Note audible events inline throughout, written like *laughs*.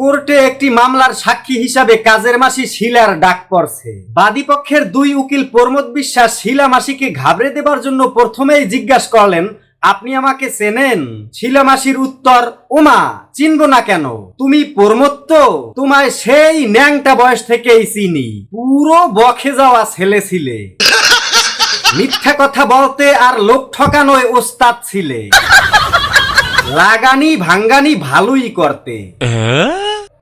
কোর্টে একটি মামলার সাক্ষী হিসাবে কাজের মাসি শিলার ডাক পড়ছে। বাদীপক্ষের দুই উকিল প্রমোদ বিশ্বাস শিলা মাসিকে ঘাবড়ে দেবার জন্য প্রথমেই জিজ্ঞাসা করলেন, আপনি আমাকে চেনেন? শিলা মাসির উত্তর ওমা চিনব না কেন? তুমি প্রমোদ তো? তোমায় সেই ন্যাংটা বয়স থেকেই চিনি। পুরো বখে যাওয়া ছেলে ছিলে। *laughs* মিথ্যা কথা বলতে আর লোক ঠকানোয় ওস্তাদ ছিলে। *laughs* লাগানি ভাঙ্গানি ভালোই করতে।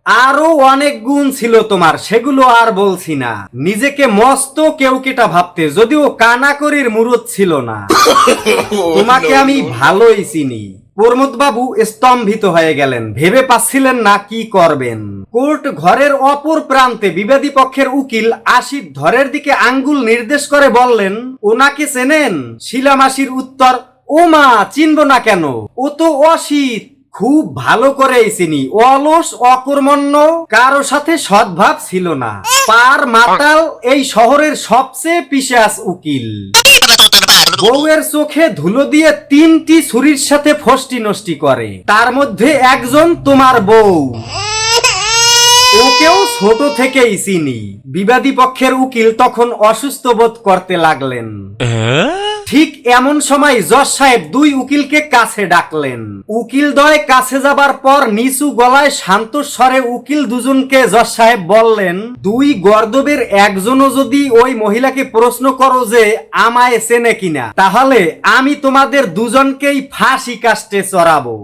আরও অনেক গুণ ছিল তোমার সেগুলো আর বলছি না। নিজেকে মস্ত কেউ কেটা ভাবতে যদিও কানাকরির মুরত ছিল না। *laughs* তোমাকে আমি ভালোই চিনি। প্রমোদ বাবু স্তম্ভিত হয়ে গেলেন। ভেবে পাচ্ছিলেন না কি করবেন। কোর্ট ঘরের অপর প্রান্তে বিবাদী পক্ষের উকিল আশির ধরের দিকে আঙ্গুল নির্দেশ করে বললেন ওনাকে চেনেন? শিলামাসির উত্তর ও মা চিনব না কেন? ও তো অসিত। খুব ভালো করেই চিনি। অলস, অকর্মণ্য, কারও সাথে সদ্ভাব ছিল না। পার মাতাল এই শহরের সবচেয়ে পিসাস উকিল। বউয়ের চোখে ধুলো দিয়ে তিনটি ছুরির সাথে ফষ্টি নষ্টি করে। তার মধ্যে একজন তোমার বউ। ওকেও ছোট থেকেই চিনি। বিবাদী পক্ষের উকিল তখন অসুস্থ বোধ করতে লাগলেন। ঠিক এমন সময় জজ সাহেব দুই উকিলকে কাছে ডাকলেন। উকিল দয় কাছে যাবার পর নিচু গলায় শান্ত স্বরে উকিল দুজনকে জজ সাহেব বললেন, দুই গর্দবের একজনও যদি ওই মহিলাকে প্রশ্ন করো যে আমায় চেনে কিনা, তাহলে আমি তোমাদের দুজনকেই ফাঁসি কাস্টে চড়াবো।